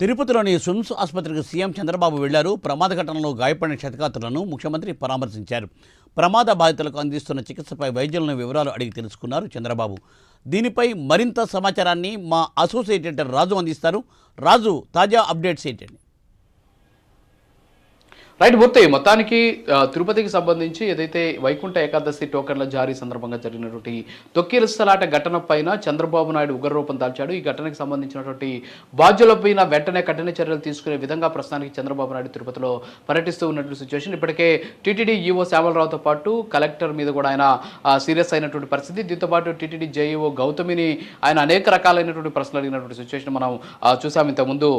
తిరుపతిలోని స్విమ్స్ ఆసుపత్రికి సీఎం చంద్రబాబు వెళ్ళారు. ప్రమాద ఘటనలో గాయపడిన క్షతగాత్రులను ముఖ్యమంత్రి పరామర్శించారు. ప్రమాద బాధితులకు అందిస్తున్న చికిత్సపై వైద్యులను వివరాలు అడిగి తెలుసుకున్నారు చంద్రబాబు. దీనిపై మరింత సమాచారాన్ని మా అసోసియేట్ ఎడిటర్ రాజు అందిస్తారు. రాజు తాజా అప్డేట్స్ ఏంటండి? రైట్ పూర్తి మొత్తానికి తిరుపతికి సంబంధించి ఏదైతే వైకుంఠ ఏకాదశి టోకన్ల జారీ సందర్భంగా జరిగినటువంటి తొక్కిరిస్తలాట ఘటన పైన చంద్రబాబు నాయుడు ఉగ్రరూపం దాల్చాడు. ఈ ఘటనకు సంబంధించినటువంటి బాధ్యులపైన వెంటనే కఠిన చర్యలు తీసుకునే విధంగా ప్రస్తుతానికి చంద్రబాబు నాయుడు తిరుపతిలో పర్యటిస్తూ ఉన్నటువంటి సిచ్యువేషన్ ఇప్పటికే టీటీడీ ఈఓ శ్యామలరావుతో పాటు కలెక్టర్ మీద కూడా ఆయన సీరియస్ అయినటువంటి పరిస్థితి. దీంతో పాటు టీటీడీ జేఈఓ గౌతమిని ఆయన అనేక రకాలైనటువంటి ప్రశ్నలు అడిగినటువంటి సిచ్యువేషన్ మనం చూసాం. ఇంతకుముందు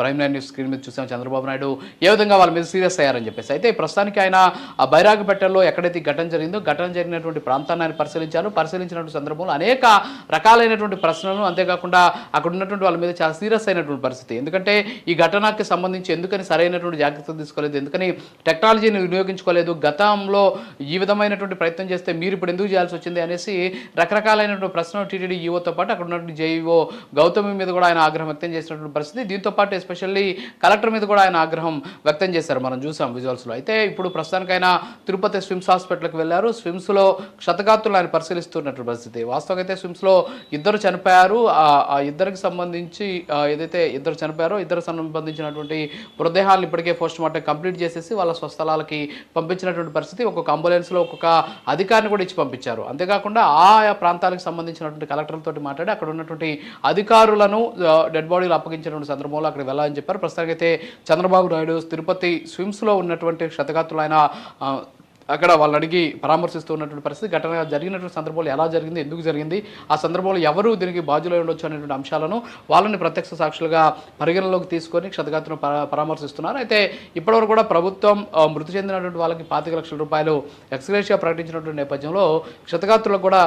ప్రైమ్ లైన్ న్యూస్ స్క్రీన్ మీద చూసాం చంద్రబాబు నాయుడు ఏ విధంగా వాళ్ళ మీద సీరియస్ అయ్యారని చెప్పేసి. అయితే ప్రస్తుతానికి ఆయన ఆ బైరాగపేటలో ఎక్కడైతే ఘటన జరిగిందో ఘటన జరిగినటువంటి ప్రాంతాన్ని ఆయన పరిశీలించారు. పరిశీలించినటువంటి సందర్భంలో అనేక రకాలైనటువంటి ప్రశ్నలు అంతేకాకుండా అక్కడ ఉన్నటువంటి వాళ్ళ మీద చాలా సీరియస్ అయినటువంటి పరిస్థితి. ఎందుకంటే ఈ ఘటనకి సంబంధించి ఎందుకని సరైనటువంటి జాగ్రత్తలు తీసుకోలేదు ఎందుకని టెక్నాలజీని వినియోగించుకోలేదు గతంలో ఈ విధమైనటువంటి ప్రయత్నం చేస్తే మీరు ఇప్పుడు ఎందుకు చేయాల్సి వచ్చింది అనేసి రకరకాలైనటువంటి ప్రశ్నలు టీటీడీ ఈవోతో పాటు అక్కడ ఉన్నటువంటి జేఈఓ గౌతమి మీద కూడా ఆయన ఆగ్రహం వ్యక్తం చేసినటువంటి పరిస్థితి. దీంతో పాటు ఎస్పెషల్లీ కలెక్టర్ మీద కూడా ఆయన ఆగ్రహం వ్యక్తం చేశారు. మనం చూసాం విజువల్స్లో. అయితే ఇప్పుడు ప్రస్తుతానికైనా తిరుపతి స్విమ్స్ హాస్పిటల్కి వెళ్ళారు. స్విమ్స్లో క్షతగాత్రులు ఆయన పరిశీలిస్తున్నటువంటి పరిస్థితి. వాస్తవంగా అయితే స్విమ్స్లో ఇద్దరు చనిపోయారు. ఆ ఇద్దరికి సంబంధించి ఏదైతే ఇద్దరు చనిపోయారో ఇద్దరు సంబంధించినటువంటి మృతదేహాలను ఇప్పటికే పోస్ట్ మార్టం కంప్లీట్ చేసేసి వాళ్ళ స్వస్థలాలకి పంపించినటువంటి పరిస్థితి. ఒక్కొక్క అంబులెన్స్లో ఒక్కొక్క అధికారిని కూడా ఇచ్చి పంపించారు. అంతేకాకుండా ఆయా ప్రాంతాలకు సంబంధించినటువంటి కలెక్టర్లతో మాట్లాడి అక్కడ ఉన్నటువంటి అధికారులను డెడ్ బాడీలు అప్పగించినటువంటి సందర్భంలో అక్కడ వెళ్ళాలని చెప్పారు. ప్రస్తుతానికి అయితే చంద్రబాబు నాయుడు తిరుపతి స్విమ్స్ లో ఉన్నటువంటి క్షతగాత్రులు ఆయన అక్కడ వాళ్ళని అడిగి పరామర్శిస్తూ ఉన్నటువంటి పరిస్థితి ఘటన జరిగినటువంటి సందర్భంలో ఎలా జరిగింది ఎందుకు జరిగింది ఆ సందర్భంలో ఎవరు దీనికి బాధ్యులై ఉండొచ్చు అనేటువంటి అంశాలను వాళ్ళని ప్రత్యక్ష సాక్షులుగా పరిగణలోకి తీసుకొని క్షతగాత్రులను పరామర్శిస్తున్నారు. అయితే ఇప్పటివరకు కూడా ప్రభుత్వం మృతి చెందినటువంటి వాళ్ళకి పాతిక లక్షల రూపాయలు ఎక్స్గ్రేషియా ప్రకటించినటువంటి నేపథ్యంలో క్షతగాత్రులకు కూడా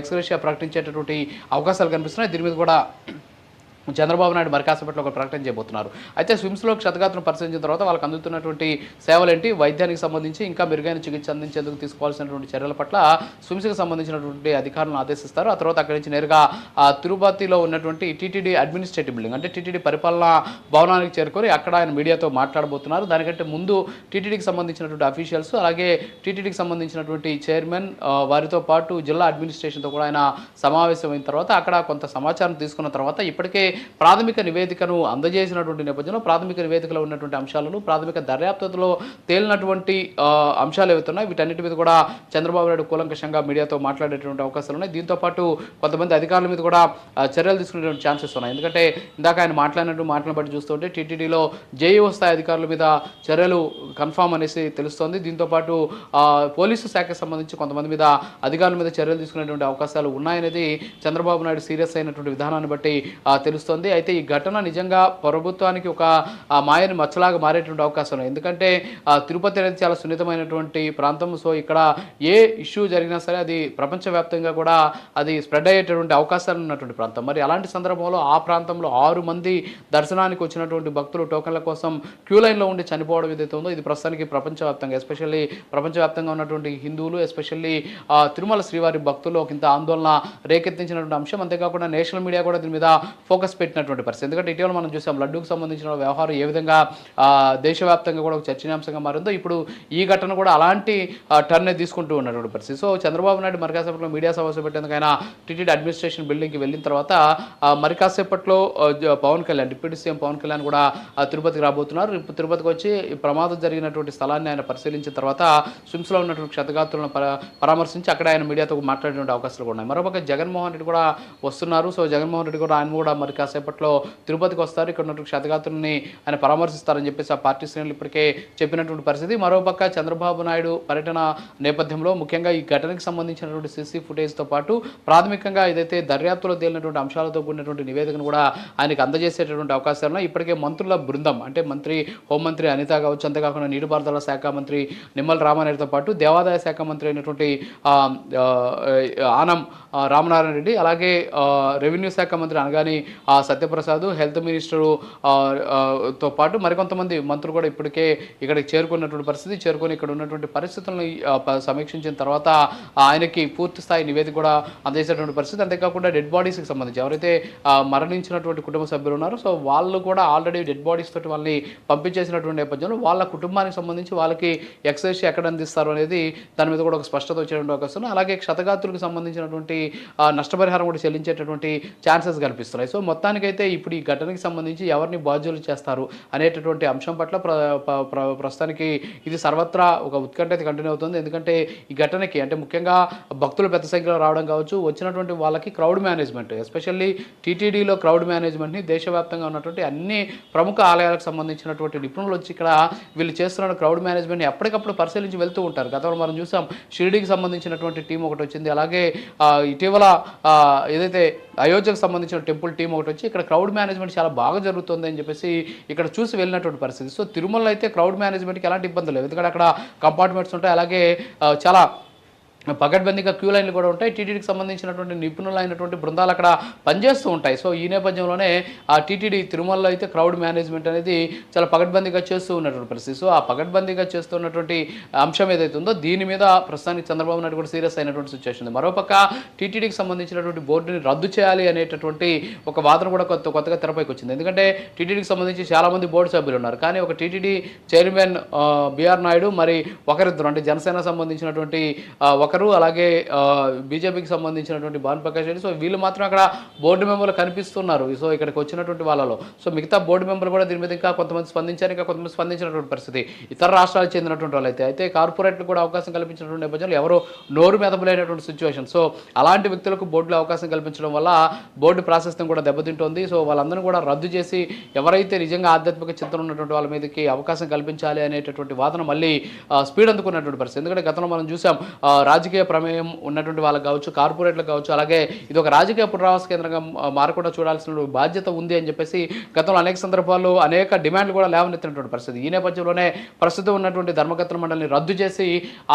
ఎక్స్గ్రేషియా ప్రకటించేటటువంటి అవకాశాలు కనిపిస్తున్నాయి. దీని మీద కూడా చంద్రబాబు నాయుడు మరి కాసేపట్లో ఒక ప్రకటన చేయబోతున్నారు. అయితే స్విమ్స్లో క్షతగాత్రం పరిశీలించిన తర్వాత వాళ్ళకి అందుతున్నటువంటి సేవలేంటి? వైద్యానికి సంబంధించి ఇంకా మెరుగైన చికిత్స అందించేందుకు తీసుకోవాల్సినటువంటి చర్యల పట్ల స్విమ్స్కి సంబంధించినటువంటి అధికారులను ఆదేశిస్తారు. ఆ తర్వాత అక్కడి నుంచి నేరుగా తిరుపతిలో ఉన్నటువంటి టీటీడీ అడ్మినిస్ట్రేటివ్ బిల్డింగ్ అంటే టీటీడీ పరిపాలనా భవనానికి చేరుకొని అక్కడ ఆయన మీడియాతో మాట్లాడబోతున్నారు. దానికంటే ముందు టీటీడీకి సంబంధించినటువంటి అఫీషియల్స్ అలాగే టీటీడీకి సంబంధించినటువంటి చైర్మన్ వారితో పాటు జిల్లా అడ్మినిస్ట్రేషన్తో కూడా ఆయన సమావేశమైన తర్వాత అక్కడ కొంత సమాచారం తీసుకున్న తర్వాత ఇప్పటికే ప్రాథమిక నివేదికను అందజేసినటువంటి నేపథ్యంలో ప్రాథమిక నివేదికలో ఉన్నటువంటి అంశాలను ప్రాథమిక దర్యాప్తులో తేలినటువంటి అంశాలు ఏవైతున్నాయి వీటన్నిటి మీద కూడా చంద్రబాబు నాయుడు కూలంకషంగా మీడియాతో మాట్లాడేటువంటి అవకాశాలు ఉన్నాయి. దీంతో పాటు కొంతమంది అధికారుల మీద కూడా చర్యలు తీసుకునేటువంటి ఛాన్సెస్ ఉన్నాయి. ఎందుకంటే ఇందాక ఆయన మాట్లాడినట్టు మాటలను బట్టి చూస్తుంటే టీటీడీలో జేఈఓ స్థాయి అధికారుల మీద చర్యలు కన్ఫామ్ అనేసి తెలుస్తోంది. దీంతో పాటు పోలీసు శాఖకు సంబంధించి కొంతమంది మీద అధికారుల మీద చర్యలు తీసుకునేటువంటి అవకాశాలు ఉన్నాయనేది చంద్రబాబు నాయుడు సీరియస్ అయినటువంటి విధానాన్ని బట్టి తెలుస్తుంది. తెలుస్తోంది. అయితే ఈ ఘటన నిజంగా ప్రభుత్వానికి ఒక మాయని మచ్చలాగా మారేటువంటి అవకాశం ఉంది. ఎందుకంటే తిరుపతి అనేది చాలా సున్నితమైనటువంటి ప్రాంతం. సో ఇక్కడ ఏ ఇష్యూ జరిగినా సరే అది ప్రపంచవ్యాప్తంగా కూడా అది స్ప్రెడ్ అయ్యేటటువంటి అవకాశాలు ఉన్నటువంటి ప్రాంతం. మరి అలాంటి సందర్భంలో ఆ ప్రాంతంలో ఆరు మంది దర్శనానికి వచ్చినటువంటి భక్తులు టోకన్ల కోసం క్యూ లైన్లో ఉండి చనిపోవడం ఏదైతే ఉందో ఇది ప్రస్తుతానికి ప్రపంచవ్యాప్తంగా ఎస్పెషల్లీ ప్రపంచవ్యాప్తంగా ఉన్నటువంటి హిందువులు ఎస్పెషల్లీ తిరుమల శ్రీవారి భక్తులు ఒక ఇంత ఆందోళన రేకెత్తించినటువంటి అంశం. అంతేకాకుండా నేషనల్ మీడియా కూడా దీని మీద ఫోకస్ పెట్టినటువంటి పరిస్థితి. ఎందుకంటే ఇటీవల మనం చూసాం లడ్డూకు సంబంధించిన వ్యవహారం ఏ విధంగా దేశవ్యాప్తంగా కూడా ఒక చర్చనీయాంశంగా మారిందో ఇప్పుడు ఈ ఘటన కూడా అలాంటి టర్న్ తీసుకుంటూ ఉన్నటువంటి పరిస్థితి. సో చంద్రబాబు నాయుడు మరికాసేపట్లో మీడియా సమావేశం పెట్టేందుకు ఆయన టీటీడీ అడ్మినిస్ట్రేషన్ బిల్డింగ్కి వెళ్ళిన తర్వాత మరికాసేపట్లో పవన్ కళ్యాణ్ డిప్యూటీ సీఎం పవన్ కళ్యాణ్ కూడా తిరుపతికి రాబోతున్నారు. ఇప్పుడు తిరుపతికి వచ్చి ప్రమాదం జరిగినటువంటి స్థలాన్ని ఆయన పరిశీలించిన తర్వాత స్విమ్స్లో ఉన్నటువంటి క్షతగాత్రులను పరామర్శించి అక్కడ ఆయన మీడియాతో మాట్లాడేటువంటి అవకాశాలు కూడా ఉన్నాయి. మరోపక్క జగన్మోహన్ రెడ్డి కూడా వస్తున్నారు. సో జగన్మోహన్ రెడ్డి కూడా ఆయన కూడా మరి కాసేపట్లో తిరుపతికి వస్తారు. ఇక్కడ ఉన్నటువంటి క్షతగాత్రుల్ని ఆయన పరామర్శిస్తారని చెప్పేసి ఆ పార్టీ శ్రేణులు ఇప్పటికే చెప్పినటువంటి పరిస్థితి. మరోపక్క చంద్రబాబు నాయుడు పర్యటన నేపథ్యంలో ముఖ్యంగా ఈ ఘటనకు సంబంధించినటువంటి సీసీ ఫుటేజ్తో పాటు ప్రాథమికంగా ఏదైతే దర్యాప్తులో తేలినటువంటి అంశాలతో కూడినటువంటి నివేదికను కూడా ఆయనకు అందజేసేటటువంటి అవకాశాలు ఉన్నాయి. ఇప్పటికే మంత్రుల బృందం అంటే మంత్రి హోంమంత్రి అనిత కావచ్చు అంతేకాకుండా నీటిపారుదల శాఖ మంత్రి నిమ్మల రామారెడ్డితో పాటు దేవాదాయ శాఖ మంత్రి అయినటువంటి ఆనం రామనారాయణ రెడ్డి అలాగే రెవెన్యూ శాఖ మంత్రి అనగాని ఆ, సత్యప్రసాద్ హెల్త్ మినిస్టరు తో పాటు మరికొంతమంది మంత్రులు కూడా ఇప్పటికే ఇక్కడికి చేరుకున్నటువంటి పరిస్థితి చేరుకొని ఇక్కడ ఉన్నటువంటి పరిస్థితులను సమీక్షించిన తర్వాత ఆయనకి పూర్తి స్థాయి నివేదిక కూడా అందజేసేటువంటి పరిస్థితి. అంతేకాకుండా డెడ్ బాడీస్కి సంబంధించి ఎవరైతే మరణించినటువంటి కుటుంబ సభ్యులు ఉన్నారో సో వాళ్ళు కూడా ఆల్రెడీ డెడ్ బాడీస్ తోటి వాళ్ళని పంపించేసినటువంటి నేపథ్యంలో వాళ్ళ కుటుంబానికి సంబంధించి వాళ్ళకి ఎక్సైజ్ ఎక్కడ అందిస్తారు అనేది దాని మీద కూడా ఒక స్పష్టత వచ్చేటువంటి అవకాశం అలాగే క్షతగాతులకు సంబంధించినటువంటి నష్టపరిహారం కూడా చెల్లించేటటువంటి ఛాన్సెస్ కనిపిస్తున్నాయి. సో మొత్తానికైతే ఇప్పుడు ఈ ఘటనకి సంబంధించి ఎవరిని బాధ్యులు చేస్తారు అనేటటువంటి అంశం పట్ల ప్ర ప్ర- ప్రస్తుతానికి ఇది సర్వత్రా ఒక ఉత్కంఠ అయితే కంటిన్యూ అవుతుంది. ఎందుకంటే ఈ ఘటనకి అంటే ముఖ్యంగా భక్తులు పెద్ద సంఖ్యలో రావడం కావచ్చు వచ్చినటువంటి వాళ్ళకి క్రౌడ్ మేనేజ్మెంట్ ఎస్పెషల్లీ టీటీడీలో క్రౌడ్ మేనేజ్మెంట్ని దేశవ్యాప్తంగా ఉన్నటువంటి అన్ని ప్రముఖ ఆలయాలకు సంబంధించినటువంటి నిపుణులు వచ్చి ఇక్కడ వీళ్ళు చేస్తున్న క్రౌడ్ మేనేజ్మెంట్ని ఎప్పటికప్పుడు పరిశీలించి వెళ్తూ ఉంటారు. గతంలో మనం చూసాం షిరిడీకి సంబంధించినటువంటి టీం ఒకటి వచ్చింది. అలాగే ఇటీవల ఏదైతే అయోధ్యకు సంబంధించిన టెంపుల్ టీం ఒకటి వచ్చి ఇక్కడ క్రౌడ్ మేనేజ్మెంట్ చాలా బాగా జరుగుతుంది అని చెప్పేసి ఇక్కడ చూసి వెళ్ళినటువంటి పరిస్థితి. సో తిరుమలలో అయితే క్రౌడ్ మేనేజ్మెంట్కి ఎలాంటి ఇబ్బంది లేవు ఎందుకంటే అక్కడ కంపార్ట్మెంట్స్ ఉంటాయి. అలాగే చాలా పకడ్బందీగా క్యూ లైన్లు కూడా ఉంటాయి. టీటీడీకి సంబంధించినటువంటి నిపుణులైనటువంటి బృందాలు అక్కడ పనిచేస్తూ ఉంటాయి. సో ఈ నేపథ్యంలోనే ఆ టీటీడీ తిరుమలలో అయితే క్రౌడ్ మేనేజ్మెంట్ అనేది చాలా పకడ్బందీగా చేస్తూ ఉన్నటువంటి పరిస్థితి. సో ఆ పకడ్బందీగా చేస్తున్నటువంటి అంశం ఏదైతే ఉందో దీని మీద ప్రస్తుతానికి చంద్రబాబు నాయుడు కూడా సీరియస్ అయినటువంటి సిచ్యువేషన్ ఉంది. మరోపక్క టీటీడీకి సంబంధించినటువంటి బోర్డుని రద్దు చేయాలి అనేటటువంటి ఒక వాదన కూడా కొత్త కొత్తగా తెరపైకి వచ్చింది. ఎందుకంటే టీటీడీకి సంబంధించి చాలామంది బోర్డు సభ్యులు ఉన్నారు. కానీ ఒక టీటీడీ చైర్మన్ బీఆర్ నాయుడు మరి ఒకరిద్దరు అంటే జనసేన సంబంధించినటువంటి ఒక ఒకరు అలాగే బీజేపీకి సంబంధించినటువంటి భాను ప్రకాష్ రెడ్డి. సో వీళ్ళు మాత్రం అక్కడ బోర్డు మెంబర్లు కనిపిస్తున్నారు. సో ఇక్కడికి వచ్చినటువంటి వాళ్ళలో. సో మిగతా బోర్డు మెంబర్లు కూడా దీని మీద ఇంకా కొంతమంది స్పందించారు ఇంకా కొంతమంది స్పందించినటువంటి పరిస్థితి. ఇతర రాష్ట్రాలకు చెందినటువంటి వాళ్ళైతే అయితే కార్పొరేట్లు కూడా అవకాశం కల్పించినటువంటి నేపథ్యంలో ఎవరు నోరు మెదపలేనటువంటి సిచ్యువేషన్ సో అలాంటి వ్యక్తులకు బోర్డులో అవకాశం కల్పించడం వల్ల బోర్డు ప్రాశస్త్యం కూడా దెబ్బతింటోంది. సో వాళ్ళందరూ కూడా రద్దు చేసి ఎవరైతే నిజంగా ఆధ్యాత్మిక చింతన ఉన్నటువంటి వాళ్ళ మీదకి అవకాశం కల్పించాలి అనేటటువంటి వాదన మళ్ళీ స్పీడ్ అందుకున్నటువంటి పరిస్థితి. ఎందుకంటే గతంలో మనం చూసాం ఆ, రాజకీయ ప్రమేయం ఉన్నటువంటి వాళ్ళకి కావచ్చు కార్పొరేట్లకు కావచ్చు అలాగే ఇది ఒక రాజకీయ పునరావాస కేంద్రంగా మారకుండా చూడాల్సిన బాధ్యత ఉంది అని చెప్పేసి గతంలో అనేక సందర్భాల్లో అనేక డిమాండ్లు కూడా లేవనెత్తినటువంటి పరిస్థితి. ఈ నేపథ్యంలోనే ప్రస్తుతం ఉన్నటువంటి ధర్మకర్తల మండలిని రద్దు చేసి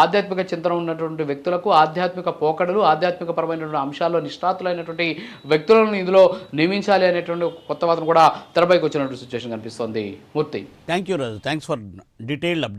ఆధ్యాత్మిక చింతన ఉన్నటువంటి వ్యక్తులకు ఆధ్యాత్మిక పోకడలు ఆధ్యాత్మిక పరమైనటువంటి అంశాల్లో నిష్ణాతులైనటువంటి వ్యక్తులను ఇందులో నియమించాలి అనేటువంటి కొత్త వాదన కూడా తెరపైకి వచ్చినటువంటి సిచ్యువేషన్ కనిపిస్తోంది. Murthy. Thank you Raju thanks for detailed update